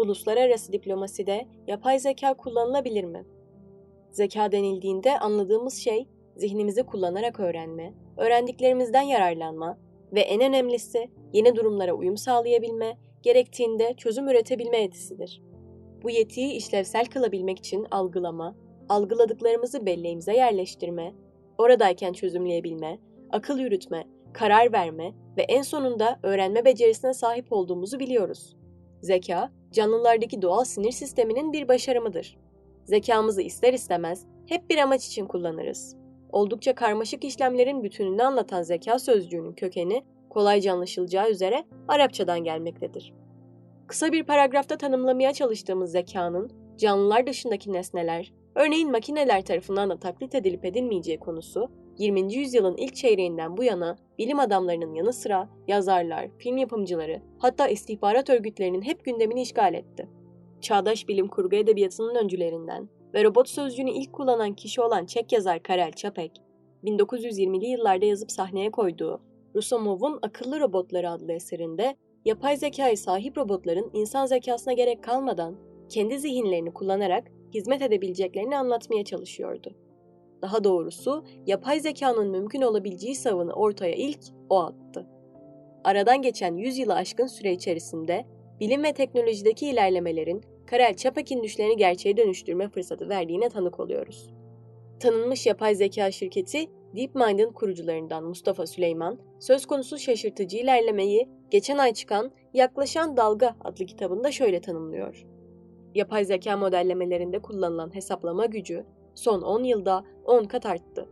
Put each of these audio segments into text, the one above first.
Uluslararası diplomaside yapay zeka kullanılabilir mi? Zeka denildiğinde anladığımız şey zihnimizi kullanarak öğrenme, öğrendiklerimizden yararlanma ve en önemlisi yeni durumlara uyum sağlayabilme, gerektiğinde çözüm üretebilme yetisidir. Bu yetiyi işlevsel kılabilmek için algılama, algıladıklarımızı belleğimize yerleştirme, oradayken çözümleyebilme, akıl yürütme, karar verme ve en sonunda öğrenme becerisine sahip olduğumuzu biliyoruz. Zeka, canlılardaki doğal sinir sisteminin bir başarımıdır. Zekamızı ister istemez hep bir amaç için kullanırız. Oldukça karmaşık işlemlerin bütününü anlatan zeka sözcüğünün kökeni kolayca anlaşılacağı üzere Arapçadan gelmektedir. Kısa bir paragrafta tanımlamaya çalıştığımız zekanın canlılar dışındaki nesneler, örneğin makineler tarafından da taklit edilip edilmeyeceği konusu 20. yüzyılın ilk çeyreğinden bu yana bilim adamlarının yanı sıra yazarlar, film yapımcıları, hatta istihbarat örgütlerinin hep gündemini işgal etti. Çağdaş bilim kurgu edebiyatının öncülerinden ve robot sözcüğünü ilk kullanan kişi olan Çek yazar Karel Çapek, 1920'li yıllarda yazıp sahneye koyduğu Rusomov'un Akıllı Robotları adlı eserinde yapay zekaya sahip robotların insan zekasına gerek kalmadan kendi zihinlerini kullanarak hizmet edebileceklerini anlatmaya çalışıyordu. Daha doğrusu yapay zekanın mümkün olabileceği savını ortaya ilk o attı. Aradan geçen 100 yılı aşkın süre içerisinde bilim ve teknolojideki ilerlemelerin Karel Çapek'in düşlerini gerçeğe dönüştürme fırsatı verdiğine tanık oluyoruz. Tanınmış yapay zeka şirketi DeepMind'in kurucularından Mustafa Süleyman, söz konusu şaşırtıcı ilerlemeyi geçen ay çıkan Yaklaşan Dalga adlı kitabında şöyle tanımlıyor. Yapay zeka modellemelerinde kullanılan hesaplama gücü son 10 yılda 10 kat arttı.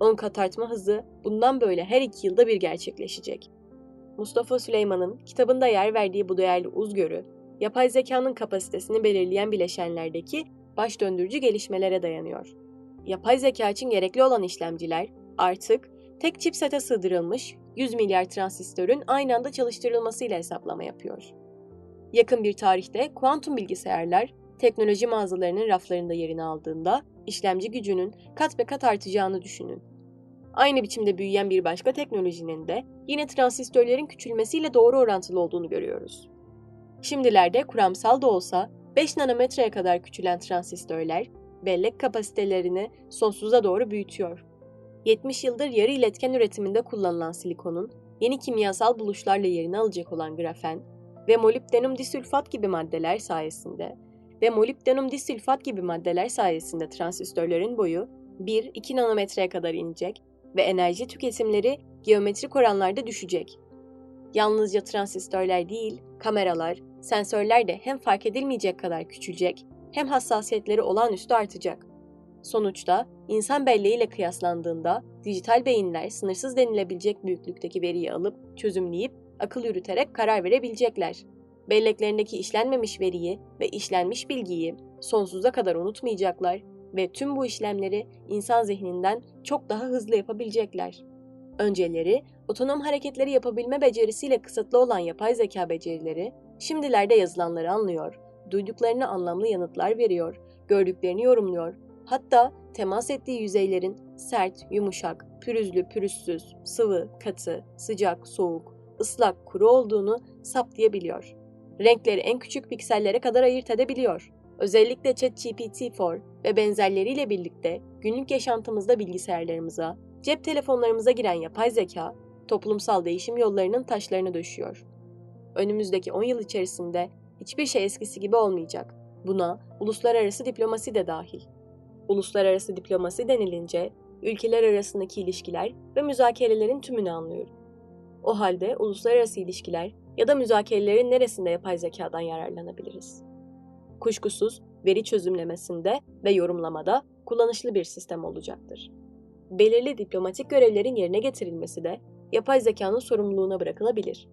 10 kat artma hızı bundan böyle her 2 yılda bir gerçekleşecek. Mustafa Süleyman'ın kitabında yer verdiği bu değerli uzgörü, yapay zekanın kapasitesini belirleyen bileşenlerdeki baş döndürücü gelişmelere dayanıyor. Yapay zeka için gerekli olan işlemciler artık tek chipsete sığdırılmış 100 milyar transistörün aynı anda çalıştırılmasıyla hesaplama yapıyor. Yakın bir tarihte kuantum bilgisayarlar teknoloji mağazalarının raflarında yerini aldığında işlemci gücünün kat be kat artacağını düşünün. Aynı biçimde büyüyen bir başka teknolojinin de yine transistörlerin küçülmesiyle doğru orantılı olduğunu görüyoruz. Şimdilerde kuramsal da olsa 5 nanometreye kadar küçülen transistörler bellek kapasitelerini sonsuza doğru büyütüyor. 70 yıldır yarı iletken üretiminde kullanılan silikonun yeni kimyasal buluşlarla yerini alacak olan grafen ve molibdenum disülfat gibi maddeler sayesinde ve molibdenum disülfat gibi maddeler sayesinde transistörlerin boyu 1-2 nanometreye kadar inecek ve enerji tüketimleri geometrik oranlarda düşecek. Yalnızca transistörler değil, kameralar, sensörler de hem fark edilmeyecek kadar küçülecek hem hassasiyetleri olağanüstü artacak. Sonuçta insan belleğiyle kıyaslandığında dijital beyinler sınırsız denilebilecek büyüklükteki veriyi alıp çözümleyip akıl yürüterek karar verebilecekler. Belleklerindeki işlenmemiş veriyi ve işlenmiş bilgiyi sonsuza kadar unutmayacaklar ve tüm bu işlemleri insan zihninden çok daha hızlı yapabilecekler. Önceleri otonom hareketleri yapabilme becerisiyle kısıtlı olan yapay zeka becerileri, şimdilerde yazılanları anlıyor, duyduklarına anlamlı yanıtlar veriyor, gördüklerini yorumluyor, hatta temas ettiği yüzeylerin sert, yumuşak, pürüzlü, pürüzsüz, sıvı, katı, sıcak, soğuk, ıslak, kuru olduğunu saptayabiliyor. Renkleri en küçük piksellere kadar ayırt edebiliyor. Özellikle ChatGPT-4 ve benzerleriyle birlikte günlük yaşantımızda bilgisayarlarımıza, cep telefonlarımıza giren yapay zeka, toplumsal değişim yollarının taşlarını döşüyor. Önümüzdeki 10 yıl içerisinde hiçbir şey eskisi gibi olmayacak. Buna uluslararası diplomasi de dahil. Uluslararası diplomasi denilince ülkeler arasındaki ilişkiler ve müzakerelerin tümünü anlıyorum. O halde uluslararası ilişkiler ya da müzakerelerin neresinde yapay zekadan yararlanabiliriz? Kuşkusuz veri çözümlemesinde ve yorumlamada kullanışlı bir sistem olacaktır. Belirli diplomatik görevlerin yerine getirilmesi de yapay zekanın sorumluluğuna bırakılabilir.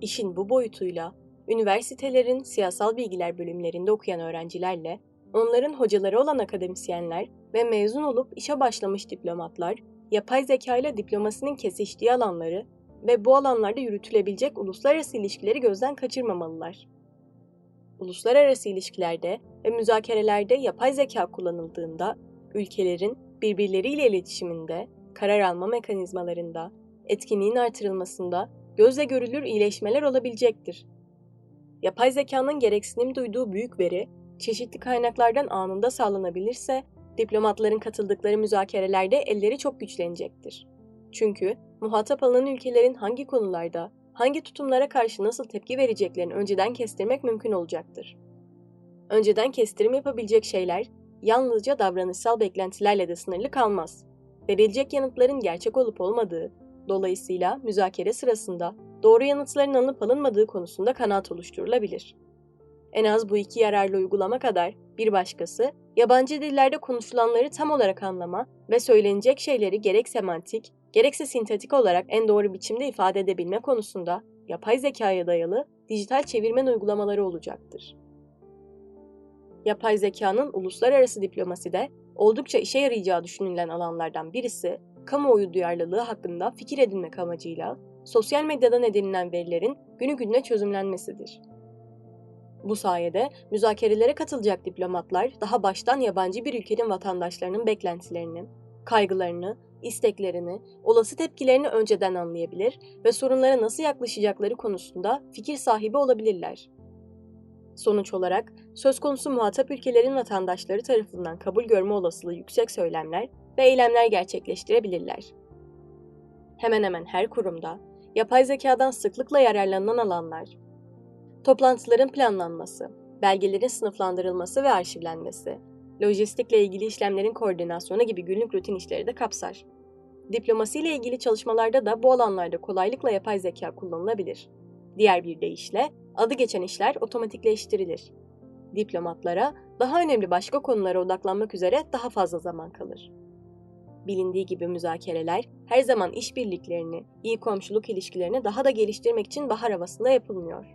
İşin bu boyutuyla üniversitelerin siyasal bilgiler bölümlerinde okuyan öğrencilerle onların hocaları olan akademisyenler ve mezun olup işe başlamış diplomatlar yapay zeka ile diplomasinin kesiştiği alanları ve bu alanlarda yürütülebilecek uluslararası ilişkileri gözden kaçırmamalılar. Uluslararası ilişkilerde ve müzakerelerde yapay zeka kullanıldığında ülkelerin birbirleriyle iletişiminde, karar alma mekanizmalarında, etkinliğin artırılmasında gözle görülür iyileşmeler olabilecektir. yapay zekanın gereksinim duyduğu büyük veri, çeşitli kaynaklardan anında sağlanabilirse, diplomatların katıldıkları müzakerelerde elleri çok güçlenecektir. Çünkü muhatap alınan ülkelerin hangi konularda, hangi tutumlara karşı nasıl tepki vereceklerini önceden kestirmek mümkün olacaktır. Önceden kestirim yapabilecek şeyler yalnızca davranışsal beklentilerle de sınırlı kalmaz. Verilecek yanıtların gerçek olup olmadığı, dolayısıyla müzakere sırasında doğru yanıtların alınıp alınmadığı konusunda kanaat oluşturulabilir. En az bu iki yararlı uygulama kadar bir başkası, yabancı dillerde konuşulanları tam olarak anlama ve söylenecek şeyleri gerek semantik, gerekse sintetik olarak en doğru biçimde ifade edebilme konusunda yapay zekaya dayalı dijital çevirmen uygulamaları olacaktır. Yapay zekanın uluslararası diplomaside oldukça işe yarayacağı düşünülen alanlardan birisi, kamuoyu duyarlılığı hakkında fikir edinmek amacıyla sosyal medyadan edinilen verilerin günü gününe çözümlenmesidir. Bu sayede müzakerelere katılacak diplomatlar daha baştan yabancı bir ülkenin vatandaşlarının beklentilerini, kaygılarını, isteklerini, olası tepkilerini önceden anlayabilir ve sorunlara nasıl yaklaşacakları konusunda fikir sahibi olabilirler. Sonuç olarak söz konusu muhatap ülkelerin vatandaşları tarafından kabul görme olasılığı yüksek söylemler ve eylemler gerçekleştirebilirler. Hemen hemen her kurumda yapay zekadan sıklıkla yararlanan alanlar, toplantıların planlanması, belgelerin sınıflandırılması ve arşivlenmesi, lojistikle ilgili işlemlerin koordinasyonu gibi günlük rutin işleri de kapsar. Diplomasi ile ilgili çalışmalarda da bu alanlarda kolaylıkla yapay zeka kullanılabilir. Diğer bir deyişle adı geçen işler otomatikleştirilir. Diplomatlara daha önemli başka konulara odaklanmak üzere daha fazla zaman kalır. Bilindiği gibi müzakereler her zaman işbirliklerini, iyi komşuluk ilişkilerini daha da geliştirmek için bahar havasında yapılmıyor.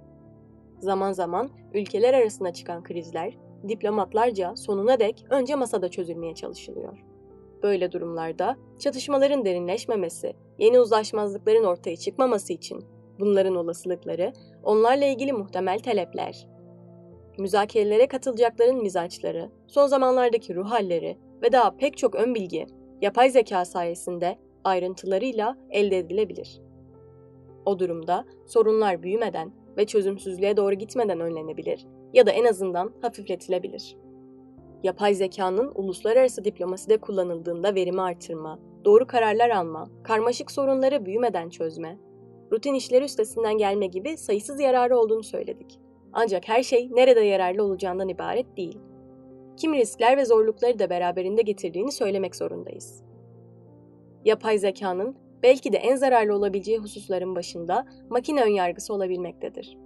Zaman zaman ülkeler arasında çıkan krizler diplomatlarca sonuna dek önce masada çözülmeye çalışılıyor. Böyle durumlarda çatışmaların derinleşmemesi, yeni uzlaşmazlıkların ortaya çıkmaması için bunların olasılıkları, onlarla ilgili muhtemel talepler, müzakerelere katılacakların mizaçları, son zamanlardaki ruh halleri ve daha pek çok ön bilgi yapay zeka sayesinde ayrıntılarıyla elde edilebilir. O durumda sorunlar büyümeden ve çözümsüzlüğe doğru gitmeden önlenebilir ya da en azından hafifletilebilir. Yapay zekanın uluslararası diplomaside kullanıldığında verimi artırma, doğru kararlar alma, karmaşık sorunları büyümeden çözme, rutin işleri üstesinden gelme gibi sayısız yararı olduğunu söyledik. Ancak her şey nerede yararlı olacağından ibaret değil. Kim riskler ve zorlukları da beraberinde getirdiğini söylemek zorundayız. Yapay zekanın belki de en zararlı olabileceği hususların başında makine önyargısı olabilmektedir.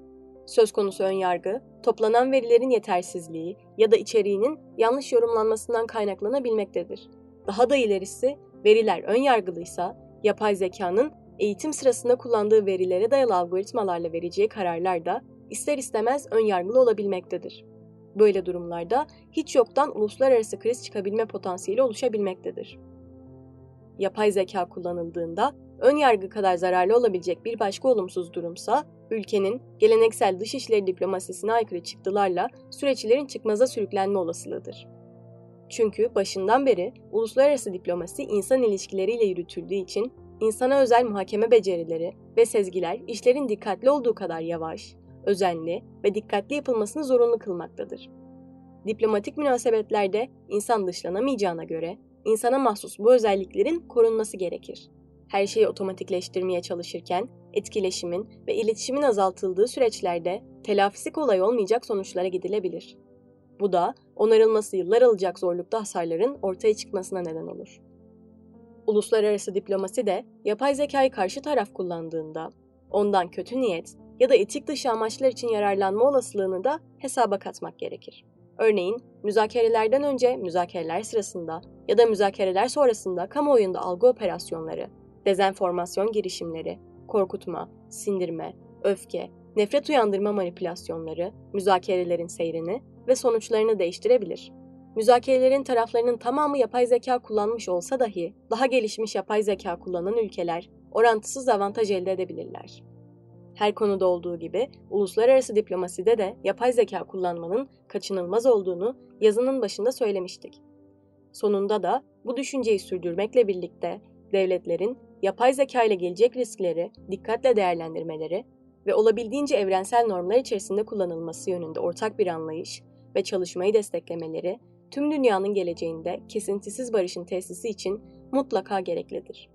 Söz konusu önyargı, toplanan verilerin yetersizliği ya da içeriğinin yanlış yorumlanmasından kaynaklanabilmektedir. Daha da ilerisi, veriler önyargılıysa, yapay zekanın eğitim sırasında kullandığı verilere dayalı algoritmalarla vereceği kararlar da ister istemez önyargılı olabilmektedir. Böyle durumlarda hiç yoktan uluslararası kriz çıkabilme potansiyeli oluşabilmektedir. Yapay zeka kullanıldığında ön yargı kadar zararlı olabilecek bir başka olumsuz durumsa, ülkenin geleneksel dışişleri diplomasisine aykırı çıktılarla süreçlerin çıkmaza sürüklenme olasılığıdır. Çünkü başından beri uluslararası diplomasi insan ilişkileriyle yürütüldüğü için insana özel muhakeme becerileri ve sezgiler işlerin dikkatli olduğu kadar yavaş, özenli ve dikkatli yapılmasını zorunlu kılmaktadır. Diplomatik münasebetlerde insan dışlanamayacağına göre insana mahsus bu özelliklerin korunması gerekir. Her şeyi otomatikleştirmeye çalışırken etkileşimin ve iletişimin azaltıldığı süreçlerde telafisi kolay olmayacak sonuçlara gidilebilir. Bu da onarılması yıllar alacak zorlukta hasarların ortaya çıkmasına neden olur. Uluslararası diplomasi de yapay zekayı karşı taraf kullandığında ondan kötü niyet ya da etik dışı amaçlar için yararlanma olasılığını da hesaba katmak gerekir. Örneğin müzakerelerden önce, müzakereler sırasında ya da müzakereler sonrasında kamuoyunda algı operasyonları, dezenformasyon girişimleri, korkutma, sindirme, öfke, nefret uyandırma manipülasyonları, müzakerelerin seyrini ve sonuçlarını değiştirebilir. Müzakerelerin taraflarının tamamı yapay zeka kullanmış olsa dahi daha gelişmiş yapay zeka kullanan ülkeler orantısız avantaj elde edebilirler. Her konuda olduğu gibi uluslararası diplomaside de yapay zeka kullanmanın kaçınılmaz olduğunu yazının başında söylemiştik. Sonunda da bu düşünceyi sürdürmekle birlikte devletlerin yapay zeka ile gelecek riskleri dikkatle değerlendirmeleri, ve olabildiğince evrensel normlar içerisinde kullanılması yönünde ortak bir anlayış ve çalışmayı desteklemeleri tüm dünyanın geleceğinde kesintisiz barışın tesisi için mutlaka gereklidir.